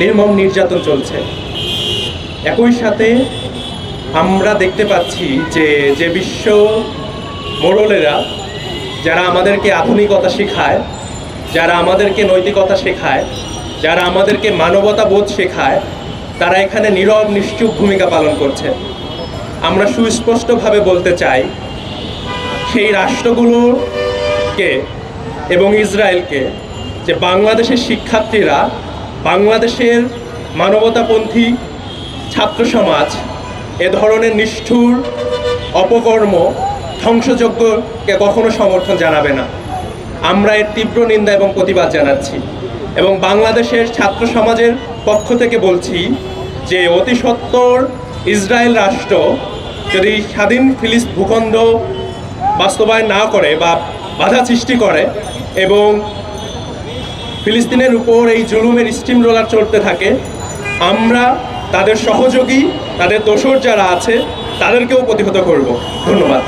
নির্মম নির্যাতন চলছে। একই সাথে আমরা দেখতে পাচ্ছি যে যে বিশ্ব মোড়লেরা, যারা আমাদেরকে আধুনিকতা শেখায়, যারা আমাদেরকে নৈতিকতা শেখায়, যারা আমাদেরকে মানবতা বোধ শেখায়, তারা এখানে নীরব, নিশ্চুপ ভূমিকা পালন করছে। আমরা সুস্পষ্টভাবে বলতে চাই, সেই রাষ্ট্রগুলোকে এবং ইসরায়েলকে যে বাংলাদেশের শিক্ষার্থীরা, বাংলাদেশের মানবতাপন্থী ছাত্র সমাজ এ ধরনের নিষ্ঠুর অপকর্ম ধ্বংসযজ্ঞকে কখনো সমর্থন জানাবে না। আমরা এর তীব্র নিন্দা এবং প্রতিবাদ জানাচ্ছি এবং বাংলাদেশের ছাত্র সমাজের পক্ষ থেকে বলছি যে অতি সত্বর ইসরায়েল রাষ্ট্র যদি স্বাধীন ফিলিস ভূখণ্ড বাস্তবায়ন না করে বা বাধা সৃষ্টি করে এবং ফিলিস্তিনের উপর এই জুলুমের স্টিম রোলার চলতে থাকে। আমরা, তাদের সহযোগী, তাদের দোষর যারা আছে, তাদেরকেও প্রতিহত করব। ধন্যবাদ।